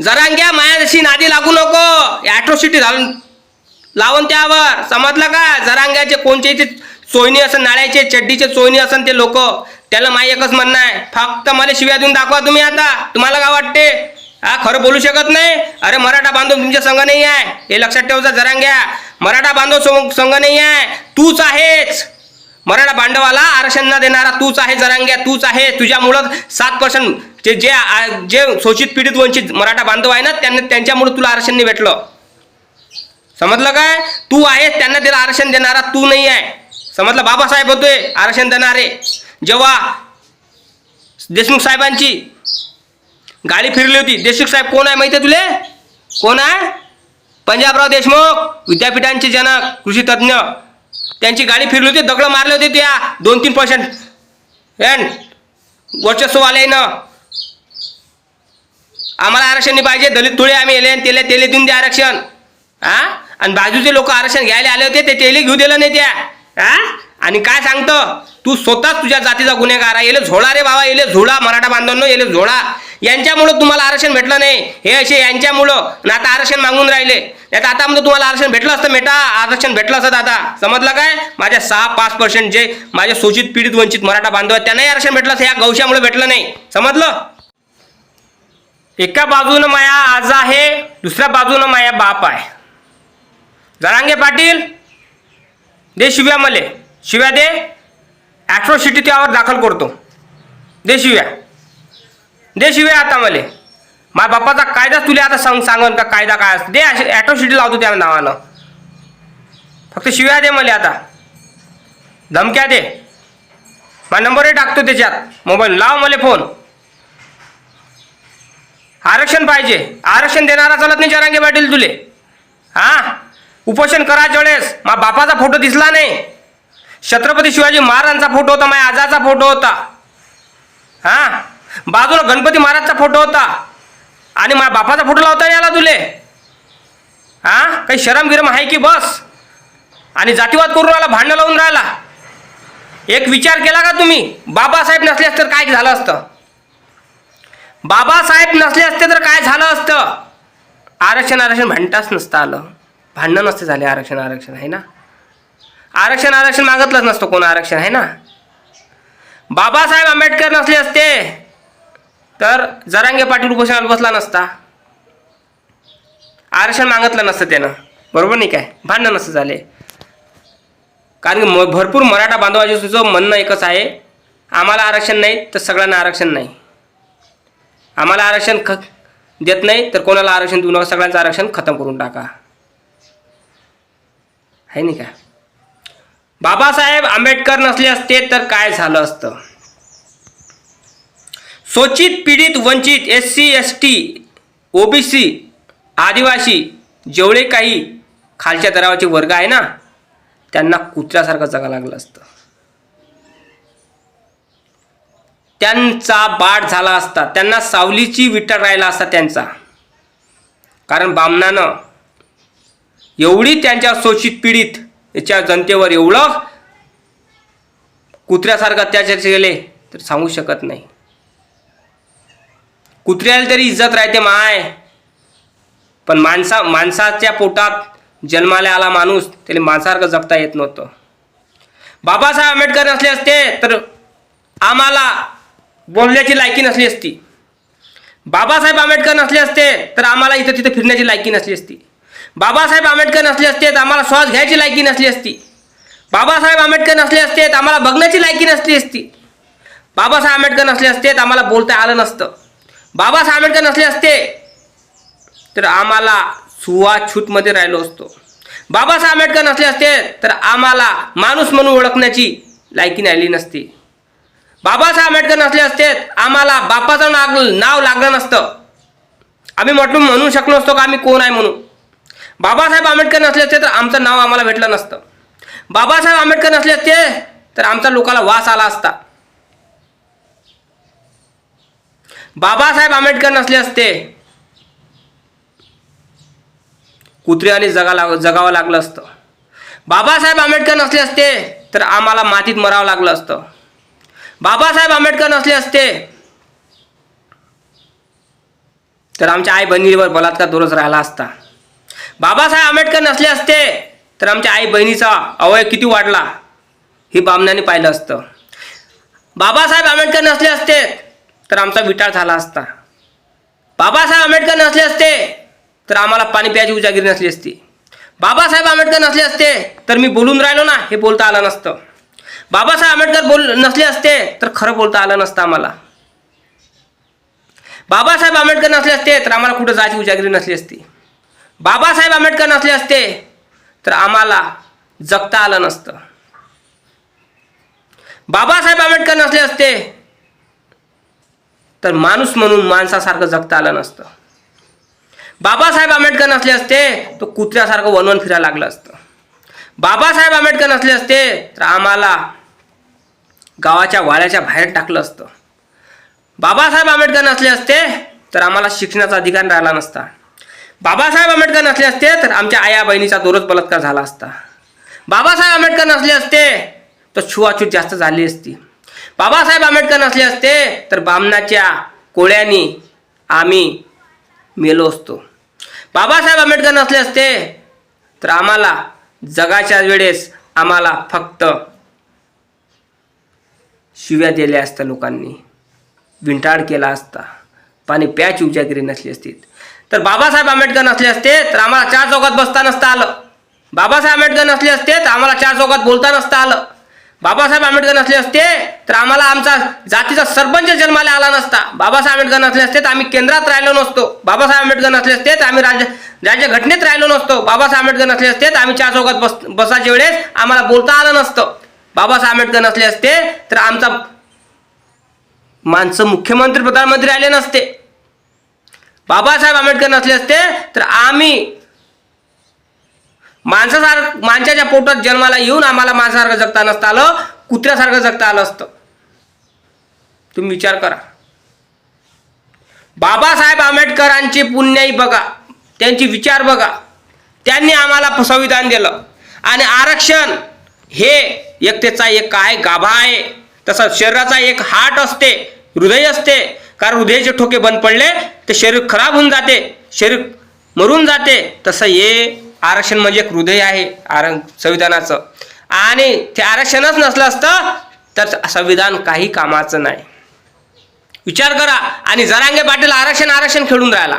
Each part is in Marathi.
जरांग्या मायाशी नादी लागू नको. ॲट्रोसिटी घालून लावून त्यावर. समजलं का? जरांग्याचे कोणचे ते चोयनी असन नाळ्याचे चड्डीचे चोयनी असन ते लोक. त्याला माय एकच म्हणणं आहे. फक्त मला शिव्या देऊन दाखवा तुम्ही आता. तुम्हाला काय वाटते? हा खरं बोलू शकत नाही? अरे मराठा बांधव तुमच्या संघ नाही आहे. हे लक्षात ठेवचा जरांग्या मराठा बांधव संघ नाही आहे. तूच आहेच मराठा बांडवाला आरक्षण न देणारा तूच आहे जरांग्या तूच आहे. तुझ्यामुळं सात पर्सेंट जे जे जे शोषित पीडित वंचित मराठा बांधव आहे ना त्यांना त्यांच्यामुळं तुला आरक्षण नाही भेटलं. समजलं काय? तू आहेस त्यांना त्याला आरक्षण देणारा तू नाही आहे. समजलं? बाबासाहेब होते आरक्षण देणारे. जेव्हा देशमुख साहेबांची गाडी फिरली होती देशमुख साहेब कोण आहे माहिती आहे तुले? कोण आहे? पंजाबराव देशमुख विद्यापीठांचे जनक कृषी तज्ज्ञ. त्यांची गाडी फिरली होती दगड मारले होते त्या. दोन तीन पर्सेंट एन वर्चस्व ना आम्हाला आरक्षण नाही पाहिजे दलित थोडे आम्ही येले तेले तेले देऊन द्या आरक्षण. हा आणि बाजूचे लोक आरक्षण घ्यायला आले होते ते तेले घेऊ दिलं नाही त्या. हा आणि काय सांगतं? तू स्वतःच तुझ्या जातीचा गुन्हेगार आहे. येले झोळा रे बाबा येले झोळा मराठा बांधवांनो येले झोळा. यांच्यामुळं तुम्हाला आरक्षण भेटलं नाही. हे असे यांच्यामुळं ना आता आरक्षण मागून राहिले. नाही तर आता म्हणजे तुम्हाला आरक्षण भेटलं असतं मेटा आरक्षण भेटलं असतं आता समजलं काय? माझ्या सहा पाच पर्सेंट जे माझे शोषित पीडित वंचित मराठा बांधव आहेत त्यांनाही आरक्षण भेटलं असतं. या गवशामुळे भेटलं नाही. समजलं? एका बाजूनं माया आज आहे दुसऱ्या बाजूनं माया बाप आहे. जरांगे पाटील दे शिव्या मले. शिव्या दे. ॲट्रोसिटी त्यावर दाखल करतो. दे शिव्या. दे शिवे आता मले. माझ्या बापाचा कायदाच तुला आता सांग सांगन का कायदा काय असतो? दे ॲट्रॉसिटी लावतो त्या नावानं. फक्त शिव्या दे मला आता. धमक्या दे. माझा नंबरही टाकतो त्याच्यात. मोबाईल लाव मला फोन. आरक्षण पाहिजे. आरक्षण देणारा चालत नाही चरांगे पाटील तुले. हा? उपोषण करायच्या वेळेस मा बापाचा फोटो दिसला नाही. छत्रपती शिवाजी महाराजांचा फोटो होता माझ्या आजाचा फोटो होता. हा? बाजूला गणपती महाराजचा फोटो होता. आणि माझ्या बापाचा फोटो लावता याला तुले. हा? काही शरम गिरम आहे की बस? आणि जातीवाद करून राहिला भांडण लावून राहिला. एक विचार केला का तुम्ही? बाबासाहेब नसल्यास तर काय झालं असतं? बाबासाहेब नसले असते तर काय झालं असतं? आरक्षण आरक्षण भांडताच नसतं आलं. भांडणं नसते झाले आरक्षण आरक्षण आहे ना? आरक्षण आरक्षण मागतलंच नसतं कोण आरक्षण आहे ना? बाबासाहेब आंबेडकर नसले असते तर जरांगे पाटील उपोषणाला बसला नसता. आरक्षण मागतलं नसतं त्यानं. बरोबर नाही काय? भांडणं नसतं झाले. कारण की म भरपूर मराठा बांधवाचे सुद्धा म्हणणं एकच आहे. आम्हाला आरक्षण नाही तर सगळ्यांना आरक्षण नाही. आम्हाला आरक्षण ख देत नाही तर कोणाला आरक्षण देऊ नका? सगळ्यांचं आरक्षण खतम करून टाका. आहे नाही का? बाबासाहेब आंबेडकर नसले असते तर काय झालं असतं? शोषित पीडित वंचित S C S T OBC आदिवासी जेवढे काही खालच्या दरावाचे वर्ग आहे ना त्यांना कुत्र्यासारखं जगा लागलं असतं. त्यांचा बाढ झाला असता त्यांना सावलीची विटर राहिला असता त्यांचा. कारण बामणानं एवढी त्यांच्या शोषित पीडित याच्या जनतेवर एवढं कुत्र्यासारखं अत्याचार केले तर सांगू शकत नाही. कुत्र्याला तरी इज्जत राहते माय. पण माणसा माणसाच्या पोटात जन्माला आला माणूस त्याला माणसासारखं जगता येत नव्हतं. बाबासाहेब आंबेडकर नसले असते तर आम्हाला बोलण्याची लायकी नसली असती. बाबासाहेब आंबेडकर नसले असते तर आम्हाला इथं तिथं फिरण्याची लायकी नसली असती. बाबासाहेब आंबेडकर नसले असते तर आम्हाला श्वास घ्यायची लायकी नसली असती. बाबासाहेब आंबेडकर नसले असते तर आम्हाला बघण्याची लायकी नसली असती. बाबासाहेब आंबेडकर नसले असते तर आम्हाला बोलता आलं नसतं. बाबासाहेब आंबेडकर नसले असते. तर आम्हाला छूटमध्ये राहिलो असतो. बाबासाहेब आंबेडकर नसले असते तर आम्हाला माणूस म्हणून ओळखण्याची लायकी राहिली नसती. बाबासाहेब आंबेडकर नसले असते आम्हाला बापाचं नाग नाव लागलं नसतं. आम्ही म्हटलं म्हणू शकलो असतो का आम्ही कोण आहे म्हणून. बाबासाहेब आंबेडकर नसले असते तर आमचं नाव आम्हाला भेटलं नसतं. बाबासाहेब आंबेडकर नसले असते तर आमचा लोकाला वास आला असता. बाबासाहेब आंबेडकर नसले असते. कुत्र्याने जगा लाग जगावं लागलं असतं. बाबासाहेब आंबेडकर नसले असते तर आम्हाला मातीत मरावं लागलं असतं. बाबासाहेब आंबेडकर नसले असते तर आमच्या आई बहिणीवर बलात्कार दररोज राहिला असता. बाबासाहेब आंबेडकर नसले असते तर आमच्या आई बहिणीचा अवय किती वाढला हे बामणाने पाहिलं असतं. बाबासाहेब आंबेडकर नसले असते तर आमचा विटाळ झाला असता. बाबासाहेब आंबेडकर नसले असते तर आम्हाला पाणी प्यायची उजागिरी नसली असती. बाबासाहेब आंबेडकर नसले असते तर मी बोलून राहिलो ना हे बोलता आलं नसतं. बाबासाहेब आंबेडकर बोल नसले असते तर खरं बोलता आलं नसतं आम्हाला. बाबासाहेब आंबेडकर नसले असते तर आम्हाला कुठं जायची उजागिरी नसली असती. बाबासाहेब आंबेडकर नसले असते तर आम्हाला जगता आलं नसतं. बाबासाहेब आंबेडकर नसले असते तर माणूस म्हणून माणसासारखं जगता आलं नसतं. बाबासाहेब आंबेडकर नसले असते तर कुत्र्यासारखं वनवन फिरायला लागलं असतं. बाबासाहेब आंबेडकर नसले असते तर आम्हाला गावाच्या वाड्याच्या बाहेर टाकलं असतं. बाबासाहेब आंबेडकर नसले असते तर आम्हाला शिक्षणाचा अधिकार राहिला नसता. बाबासाहेब आंबेडकर नसले असते तर आमच्या आया बहिणीचा दोरच बलात्कार झाला असता. बाबासाहेब आंबेडकर नसले असते तर छुआछूत जास्त झाली असती. बाबासाहेब आंबेडकर नसले असते तर बामणाच्या कोळ्यानी आम्ही मेलो असतो. बाबासाहेब आंबेडकर नसले असते तर आम्हाला जगाच्या वेळेस आम्हाला फक्त शिव्या दिल्या असत्या लोकांनी विंटाळ केला असता पाणी प्याच उजागिरी नसली असती. तर बाबासाहेब आंबेडकर नसले असते तर आम्हाला चार चौकात बसता नसता आलं. बाबासाहेब आंबेडकर नसले असते तर आम्हाला चार चौकात बोलता नसता आलं. बाबासाहेब आंबेडकर नसले असते तर आम्हाला आमचा जातीचा सरपंच जन्माला आला नसता. बाबासाहेब आंबेडकर नसले असते तर आम्ही केंद्रात राहिलो नसतो. बाबासाहेब आंबेडकर नसले असते तर आम्ही राज्य राज्य घटनेत राहिलो नसतो. बाबासाहेब आंबेडकर नसले असते तर आम्ही चार चौकात बस बसाच्या वेळेस आम्हाला बोलता आलं नसतं. बाबासाहेब आंबेडकर नसले असते तर आमचा माणसं मुख्यमंत्री प्रधानमंत्री राहिले नसते. बाबासाहेब आंबेडकर नसले असते तर आम्ही माणसासार माणसाच्या पोटात जन्माला येऊन आम्हाला माणसासारखं जगता नसतं आलं कुत्र्यासारखं जगता आलं असतं. तुम्ही विचार करा. बाबासाहेब आंबेडकरांची पुण्याई बघा त्यांची विचार बघा. त्यांनी आम्हाला संविधान दिलं. आणि आरक्षण हे एकतेचा एक काय गाभा आहे. तसं शरीराचा एक हार्ट असते हृदय असते. कारण हृदयाचे ठोके बंद पडले ते शरीर खराब होऊन जाते. शरीर मरून जाते. तसं हे आरक्षण म्हणजे एक हृदय आहे आर संविधानाचं. आणि ते आरक्षणच नसलं असतं तर संविधान काही कामाचं नाही. विचार करा. आणि जरांगे पाटील आरक्षण आरक्षण खेळून राहिला.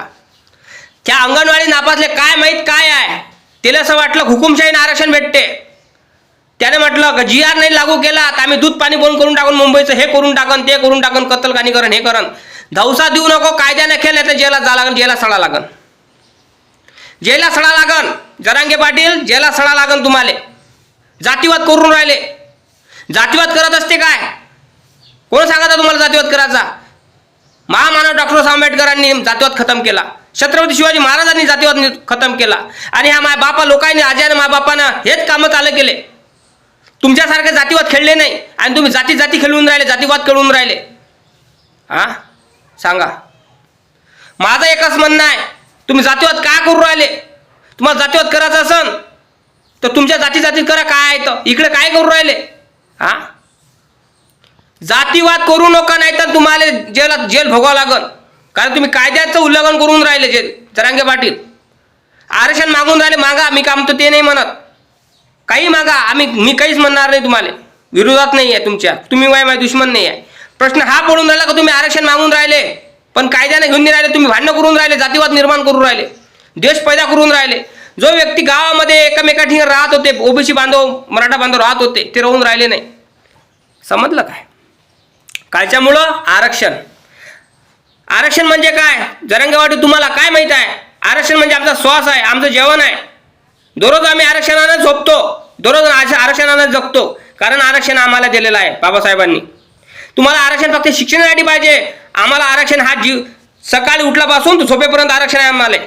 त्या अंगणवाडी नापासले काय माहीत काय आहे? तिला असं वाटलं हुकुमशाहीनं आरक्षण भेटते. त्याने म्हटलं का जी आर नाही लागू केला तर आम्ही दूध पाणी बंद करून टाकून मुंबईचं हे करून टाकन ते करून टाकन कत्तलखानी करण हे करण. धवसा देऊ नको कायद्याने खेळ तर जेला जा लागन जेला सडा लागन. जेला सडा लागन. जरांगे पाटील जेला सडा लागन तुम्हाला. जातीवाद करून राहिले. जातीवाद करत असते काय? कोण सांगता तुम्हाला जातीवाद करायचा? महामानव डॉक्टर आंबेडकरांनी जातीवाद खतम केला. छत्रपती शिवाजी महाराजांनी जातीवाद खतम केला. आणि ह्या माय बापा लोकांनी आज्यानं माय बापानं हेच कामं चालू केले. तुमच्यासारखे जातीवाद खेळले नाही. आणि तुम्ही जाती जाती खेळून राहिले जातीवाद खेळून राहिले. हा? सांगा. माझं एकच म्हणणं आहे. तुम्ही जातीवाद का करू राहिले? तुम्हाला जातीवाद करायचा असन तर तुमच्या जाती जातीत करा काय आहे तर इकडे काय करू राहिले? हा? जातीवाद करू नका नाही तर तुम्हाला जेलात जेल भोगावं लागल. कारण तुम्ही कायद्याचं उल्लंघन करून राहिले जे जरांगे पाटील. आरक्षण मागून राहिले मागा. मी काम तर ते नाही म्हणत. काही मागा. आम्ही मी काहीच म्हणणार नाही तुम्हाला. विरोधात नाही आहे तुमच्या. तुम्ही वाय माझे दुश्मन नाही आहे प्रश्न हा पडून राहिला का तुम्ही आरक्षण मागून राहिले? पण कायद्याने घेऊन नाही राहिले तुम्ही भांडणं करून राहिले जातीवाद निर्माण करून राहिले देश पैदा करून राहिले. जो व्यक्ती गावामध्ये एकमेका ठिकाणी राहत होते ओबीसी बांधव मराठा बांधव राहत होते ते राहून राहिले नाही. समजलं काय? कायच्यामुळं आरक्षण. आरक्षण म्हणजे काय? जरंगेवाडी तुम्हाला काय माहीत आहे? आरक्षण म्हणजे आमचा श्वास आहे आमचं जेवण आहे. दररोज आम्ही आरक्षणानं झोपतो. दररोज आरक्षणानं जगतो. कारण आरक्षण आम्हाला दिलेलं आहे बाबासाहेबांनी. तुम्हाला आरक्षण फक्त शिक्षणासाठी पाहिजे. आम्हाला आरक्षण हा जीव सकाळी उठल्यापासून तो झोपेपर्यंत आरक्षण आहे आम्हाला.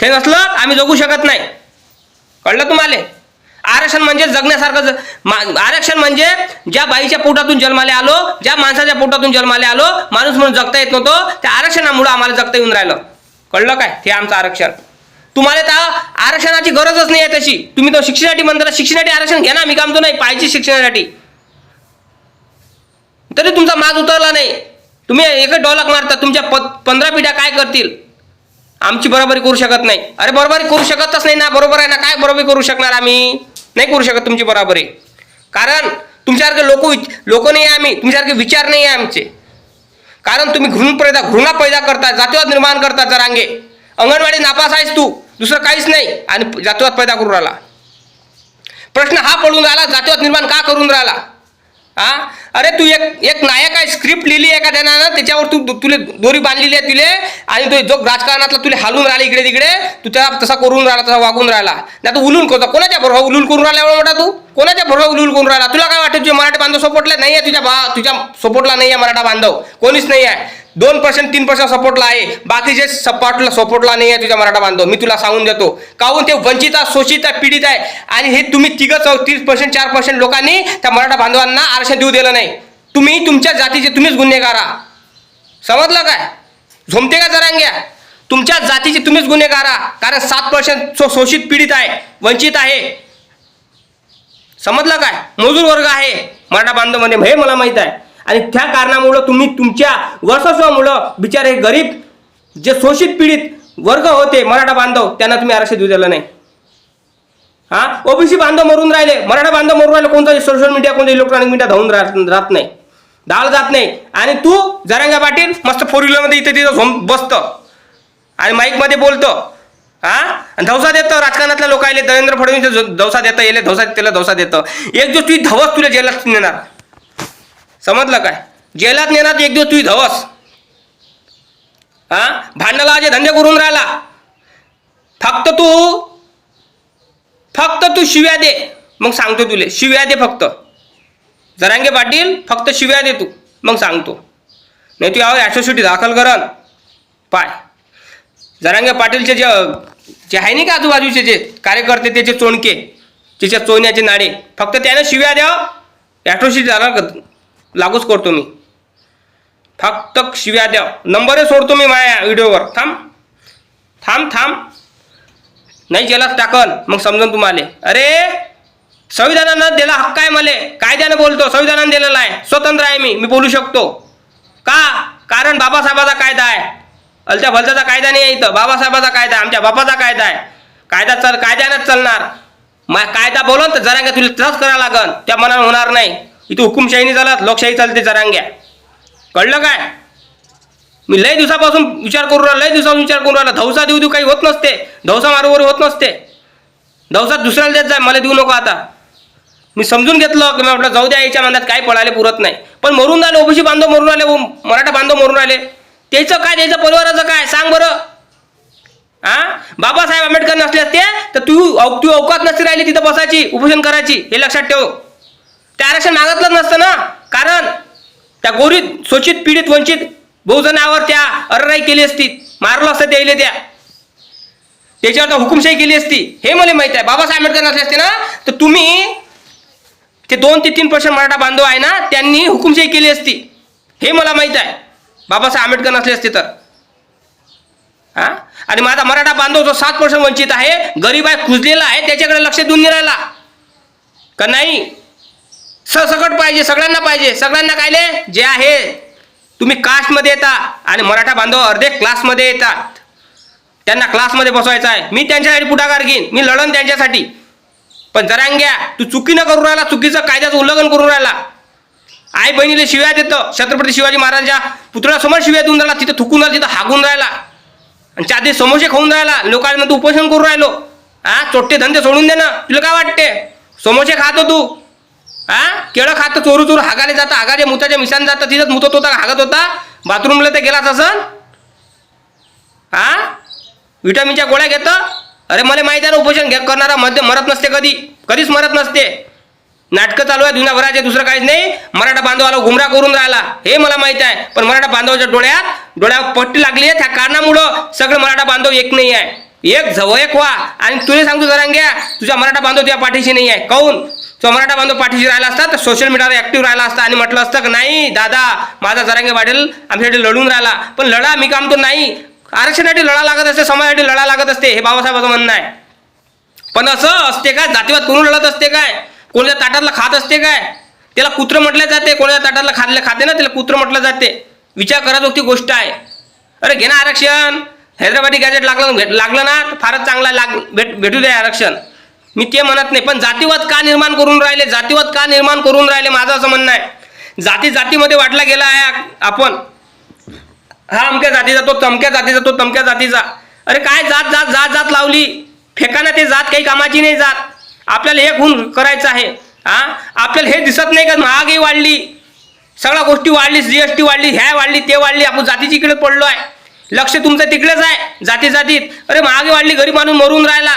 ते नसलं आम्ही जगू शकत नाही. कळलं तुम्हाला? आरक्षण म्हणजे जगण्यासारखं ज- मा- आरक्षण म्हणजे ज्या बाईच्या पोटातून जन्माला आलो ज्या माणसाच्या पोटातून जन्माला आलो माणूस म्हणून जगता येत नव्हतं त्या आरक्षणामुळं आम्हाला जगता येऊन राहिलं. कळलं काय? ते आमचं आरक्षण. तुम्हाला त्या आरक्षणाची गरजच नाही आहे तशी. तुम्ही तो शिक्षणासाठी म्हणता शिक्षणासाठी आरक्षण घ्या ना मी काम तो नाही पाहिजे शिक्षणासाठी. तरी तुमचा माज उतरला नाही. तुम्ही एकच डॉलक मारता तुमच्या प पंधरा पिढ्या काय करतील? आमची बरोबरी करू शकत नाही. अरे बरोबरी करू शकतच नाही ना बरोबर आहे ना काय बरोबरी करू शकणार आम्ही? नाही करू शकत तुमची बरोबरी. कारण तुमच्यासारखे लोक लोक नाही आहे आम्ही तुमच्यासारखे विचार नाही आहे आमचे. कारण तुम्ही घृण पैदा घृणा पैदा करता जातीवाद निर्माण करता जरांगे. अंगणवाडी नापास आहेस तू दुसरं काहीच नाही आणि जातीवाद पैदा करून राहिला. प्रश्न हा पडून राहिला जातीवाद निर्माण का करून राहिला? हा? अरे तू एक एक नायक आहे स्क्रिप्ट लिहिली आहे का त्यानं त्याच्यावर तू तुले दोरी बांधलेली आहे तुले. आणि तो जो राजकारणातला तुले हालून राहिला इकडे तिकडे तू त्याला तसा करून राहिला तसा वागून राहिला. नाही तू उलून करतो. कोणाच्या बरोबर उलून करून राहिला एवढा मोठा तू? कोणाच्या बरोबर उलून करून राहिला? तुला काय वाटतं तुझे मराठी बांधव सपोर्टला? नाही आहे तुझ्या बा तुझ्या सपोर्टला नाही आहे मराठा बांधव. कोणीच नाही आहे. दोन पर्सेंट तीन पर्सेंट सपोर्टला आहे. बाकीचे सपोर्टला सपोर्टला नाही आहे तुझ्या मराठा बांधव मी तुला सांगून देतो. काहून ते वंचित आहे, शोषित आहे पीडित आहे? आणि हे तुम्ही तिघं चौ तीस पर्सेंट चार पर्सेंट लोकांनी त्या मराठा बांधवांना आरक्षण देऊ दिलं नाही. तुम्ही तुमच्या जातीचे तुम्हीच गुन्हेगार आहात. समजलं काय? झोमते का जरांग्या? तुमच्या जातीचे तुम्हीच गुन्हेगार आहात. कारण सात पर्सेंट शोषित पीडित आहे वंचित आहे. समजलं काय? मजूर वर्ग आहे मराठा बांधव म्हणजे हे मला माहीत आहे. आणि त्या कारणामुळं तुम्ही तुमच्या वर्षस्वामुळं बिचारे गरीब जे शोषित पीडित वर्ग होते मराठा बांधव त्यांना तुम्ही आरक्षण देऊ दिलं नाही. हा? ओबीसी बांधव मरून राहिले मराठा बांधव मरून राहिले कोणता सोशल मीडिया कोणता इलेक्ट्रॉनिक मीडिया धावून राहत राहत नाही. डाळ जात नाही. आणि तू जरांगा पाटील मस्त फोर व्हीलरमध्ये इथे तिथं झोम बसतं. आणि माईकमध्ये बोलतं. हा? आणि धवसा देतं राजकारणातल्या लोकायले देवेंद्र फडणवीस धवसा देतं येले धवसा त्याला धवसा देतं. एक जो तुझी धवस तुला जेलात नेणार. समजलं काय? जेलात नेणार एक दिवस तुझी धवस. हा? भांडणाला जे धंदे करून राहिला. फक्त तू फक्त तू शिव्या दे. मग सांगतो तुले शिव्या दे फक्त. जरांगे पाटील फक्त शिव्या दे तू. मग सांगतो. नाही तू यावर ॲट्रॉसिटी दाखल करन. पाय. जरांगे पाटीलचे जे जे आहे नाही का आजूबाजूचे जे कार्यकर्ते त्याचे चोणके तिच्या चोण्याचे नाडे फक्त त्यानं शिव्या द्या. ॲट्रॉसिटी दाखल कर- लागूच करतो मी. फक्त शिव्या द्या. नंबरही सोडतो मी माझ्या व्हिडिओवर. थांब. थांब थांब. नाही जेलात टाकन. मग समजून तुम्हाला. अरे संविधानानं दिला हक्क आहे मला. कायद्यानं बोलतो संविधानानं दिलेला आहे. स्वतंत्र आहे मी. मी बोलू शकतो. का? कारण बाबासाहेबाचा कायदा आहे. अलत्या भलत्याचा कायदा नाही आहे इथं. बाबासाहेबाचा कायदा आहे. आमच्या बापाचा कायदा आहे. कायदा चल कायद्यानंच चालणार. मा कायदा बोलून तर जरा तुला त्रास करावं लागन. त्या मनानं होणार नाही. इथं हुकुमशाही नाही चालत लोकशाही चालते चरांग्या कळलं काय? मी लय दिवसापासून विचार करून राहिला लय दिवसापासून विचार करून राहिला. धवसा देऊ देऊ काही होत नसते. धवसा मारोवर होत नसते. धवसा दुसऱ्याला देत जाय मला देऊ नको आता. मी समजून घेतलं की म्हटलं जाऊ द्या याच्या मनात काय पळाले पुरत नाही. पण मरून राहिले ओबीसी बांधव मरून आले ओ- मराठा बांधव मरून आले. त्याचं काय त्याचं परिवाराचं काय? सांग बरं. हा बाबासाहेब आंबेडकर नसले असते तर तू अव- तू अवकात नसती राहिली तिथं बसायची उपोषण करायची हे लक्षात ठेव. ते आरक्षण मागितलं नसतं ना. कारण त्या गोरीत शोषित पीडित वंचित बहुजनावर त्या अरराई केली असती. मारलं असतं त्याला त्या. त्याच्यावर तर हुकुमशाही केली असती. हे मला माहीत आहे. बाबासाहेब आंबेडकर नसले असते ना तर तुम्ही ते दोन ते तीन पर्सेंट मराठा बांधव आहे ना त्यांनी हुकुमशाही केली असती. हे मला माहीत आहे. बाबासाहेब आंबेडकर नसले असते तर. हा? आणि माझा मराठा बांधव जो सात पर्सेंट वंचित आहे गरीब आहे खुजलेला आहे त्याच्याकडे लक्ष देऊन नाही राहिला. का नाही? सरसकट पाहिजे सगळ्यांना पाहिजे. सगळ्यांना कायले जे आहे तुम्ही कास्टमध्ये येता आणि मराठा बांधव अर्धे क्लासमध्ये येतात. त्यांना क्लासमध्ये बसवायचं आहे. मी त्यांच्यासाठी पुढाकार घेईन. मी लढन त्यांच्यासाठी. पण जरांग्या तू चुकीनं करून राहिला चुकीचं कायद्याचं उल्लंघन करून राहिला. आई बहिणीला शिव्या देतं. छत्रपती शिवाजी महाराजांच्या पुतळ्यासमोर शिव्या देऊन राहिला तिथं थुकून राहिला तिथं हागून राहिला. आणि चादी समोसे खाऊन राहिला. लोकांना तू उपोषण करून राहिलो. हा चोट्टे धंदे सोडून दे ना. तुला काय वाटते? समोसे खातो तू. हा? केळं खातं चोरू चोरू हागाले जातं हागाच्या मुताच्या मिशान जातं तिथंच मुतत होता हागत होता. बाथरूमला ते गेलाच असं हा? विटामिनच्या गोळ्या घेतं. अरे मला माहिती आहे ना उपोषण घे करणारा मध्य मरत नसते कधी. कधीच मरत नसते. नाटकं चालू आहे दुनियाभराचे दुसरं काहीच नाही. मराठा बांधवाला गुमरा करून राहिला. हे मला माहीत आहे. पण मराठा बांधवाच्या डोळ्यात डोळ्यावर पट्टी लागली आहे त्या कारणामुळं सगळं मराठा बांधव एक नाही आहे. एक झव एक व्हा. आणि तुला सांगतो जरा घ्या तुझ्या मराठा बांधव तुझ्या पाठीशी नाही आहे. काऊन? तो मराठा बांधव पाठीशी राहिला असता तर सोशल मीडियावर ॲक्टिव्ह राहिला असता आणि म्हटलं असतं की नाही दादा माझा जरांगे पाटील आमच्यासाठी लढून राहिला. पण लढा मी काम तो नाही. आरक्षणासाठी लढा लागत असते समाजासाठी लढा लागत असते हे बाबासाहेबाचं म्हणणं आहे. पण असं असते काय? जातीवाद करून लढत असते काय? कोणाच्या ताटातलं खात असते काय? त्याला कुत्र म्हटलं जाते कोणाच्या ताटातलं खाल्लं खाते ना त्याला कुत्र म्हटलं जाते. विचार कराजोगती गोष्ट आहे. अरे घे ना आरक्षण. हैदराबादी गॅजेट लागलं भेट लागलं ना फारच चांगला लाग भेट भेटू दे आरक्षण. मी ते म्हणत नाही पण जातीवाद का निर्माण करून राहिले? जातीवाद का निर्माण करून राहिले? माझं असं म्हणणं आहे. जाती जातीमध्ये वाटला गेला आहे आपण. हा अमक्या जातीचा तो तमक्या जातीचा तो तमक्या जातीचा. अरे काय जात जात जात जात लावली? फेकाना ते जात काही कामाची नाही जात. आपल्याला हे खून करायचं आहे. हा आपल्याला हे दिसत नाही का? महागाई वाढली. सगळ्या गोष्टी वाढली जी एस टी वाढली ह्या वाढली ते वाढली. आपण जातीची इकडे पडलो आहे. लक्ष तुमचं तिकडेच आहे जाती जातीत. अरे महागाई वाढली गरीब माणूस मरून राहिला.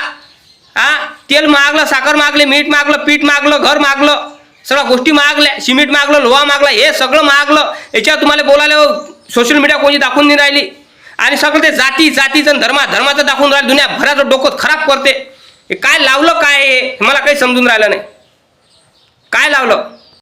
हा? तेल मागलं साखर मागले मीठ मागलं पीठ मागलं घर मागलं सगळ्या गोष्टी मागल्या सिमेंट मागलं लोहा मागला हे सगळं मागलं. याच्यावर तुम्हाला बोलायला सोशल मीडिया कोणी दाखवून नाही राहिली. आणि सगळं ते जाती जातीचं धर्मा धर्माचं दाखवून राहिलं. दुनिया भराचं डोकं खराब करते. हे काय लावलं काय हे मला काही समजून राहिलं नाही. काय लावलं?